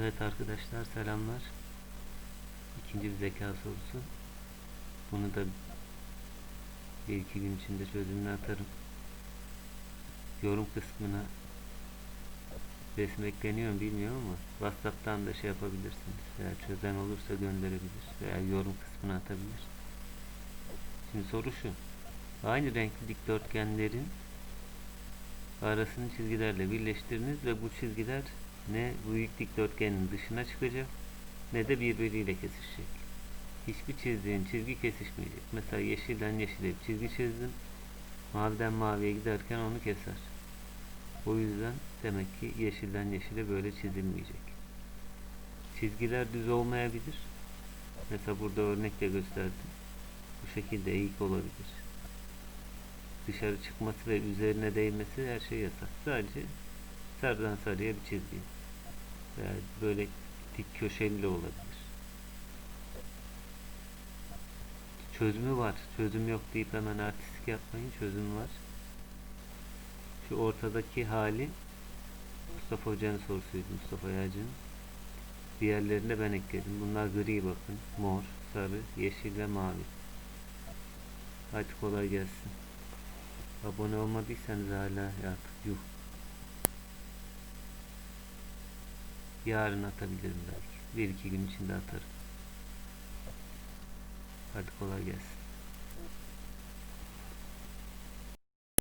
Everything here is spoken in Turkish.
Evet arkadaşlar selamlar. İkinci bir zeka sorusu. Bunu da bir iki gün içinde çözümünü atarım. Yorum kısmına resim ekleniyor bilmiyorum ama Whatsapp'tan da şey yapabilirsiniz. Veya çözen olursa gönderebilir. Veya yorum kısmına atabilir. Şimdi soru şu. Aynı renkli dikdörtgenlerin arasını çizgilerle birleştiriniz ve bu çizgiler ne büyük dikdörtgenin dışına çıkacak ne de birbiriyle kesişecek. Hiçbir çizdiğin çizgi kesişmeyecek. Mesela yeşilden yeşile bir çizgi çizdim. Maviden maviye giderken onu keser. O yüzden demek ki yeşilden yeşile böyle çizilmeyecek. Çizgiler düz olmayabilir. Mesela burada örnekle gösterdim. Bu şekilde eğik olabilir. Dışarı çıkması ve üzerine değmesi her şey yasak. Sadece sarıdan sarıya bir çizgi. Veya böyle dik köşeli de olabilir. Çözümü var. Çözüm yok deyip hemen artistik yapmayın. Çözüm var. Şu ortadaki hali Mustafa Hoca'nın sorusuydu. Mustafa Yağcı'nın. Diğerlerine ben ekledim. Bunlar gri bakın. Mor, sarı, yeşil ve mavi. Hadi kolay gelsin. Abone olmadıysanız hala ya yuh. Yarın atabilirim belki. Bir iki gün içinde atarım. Hadi kolay gelsin.